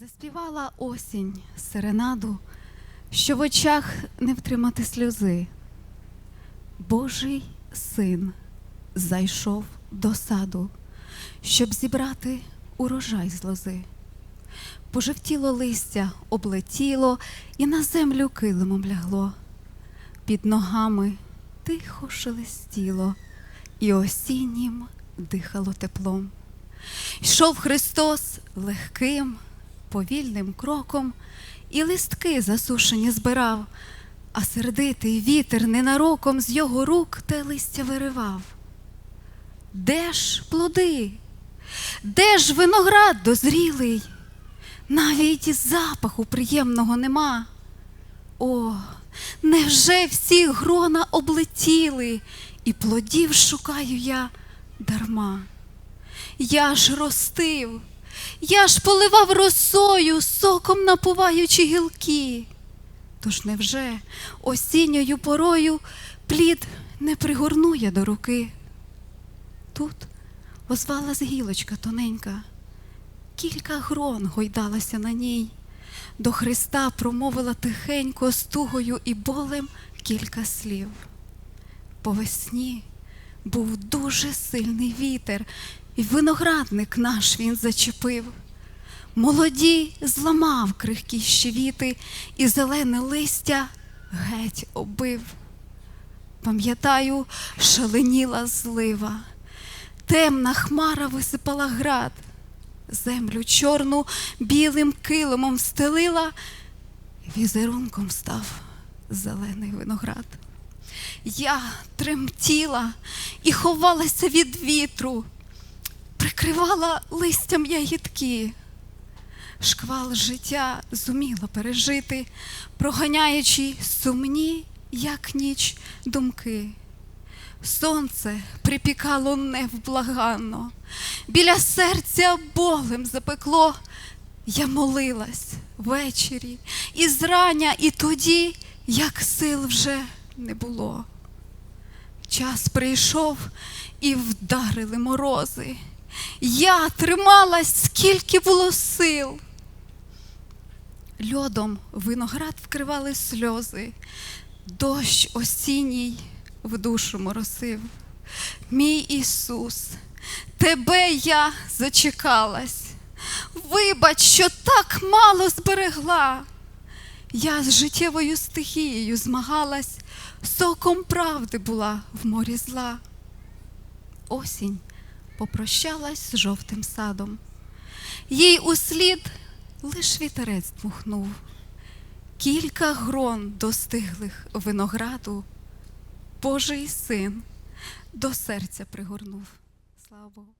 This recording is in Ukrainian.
Заспівала осінь серенаду, що в очах не втримати сльози. Божий син зайшов до саду, щоб зібрати урожай з лози. Пожевтіло листя, облетіло і на землю килимом лягло. Під ногами тихо шелестіло, і осіннім дихало теплом. Йшов Христос легким, повільним кроком, і листки засушені збирав, а сердитий вітер ненароком з його рук те листя виривав. Де ж плоди? Де ж виноград дозрілий? Навіть запаху приємного нема. О, невже всі грона облетіли, і плодів шукаю я дарма. Я ж ростив, я ж поливав росою, соком напуваючи гілки. Тож невже осінньою порою плід не пригорну я до руки? Тут озвалась гілочка тоненька, кілька грон гойдалася на ній. До Христа промовила тихенько з тугою і болем кілька слів. По весні був дуже сильний вітер, і виноградник наш він зачепив. Молоді зламав крихкі щевіти, і зелене листя геть оббив. Пам'ятаю, шаленіла злива, темна хмара висипала град, землю чорну білим килимом стелила, візерунком став зелений виноград. Я тремтіла і ховалася від вітру, прикривала листям ягідки. Шквал життя зуміла пережити, проганяючи сумні, як ніч, думки. Сонце припікало невблаганно, біля серця болем запекло. Я молилась ввечері і зрання, і тоді, як сил вже не було. Час прийшов і вдарили морози. Я трималась, скільки було сил. Льодом виноград вкривали сльози, дощ осінній в душу моросив. Мій Ісус, тебе я зачекалась. Вибач, що так мало зберегла. Я з життєвою стихією змагалась, соком правди була в морі зла. Осінь попрощалась з жовтим садом. Їй услід лиш вітерець дмухнув. Кілька грон достиглих винограду Божий син до серця пригорнув. Слава Богу.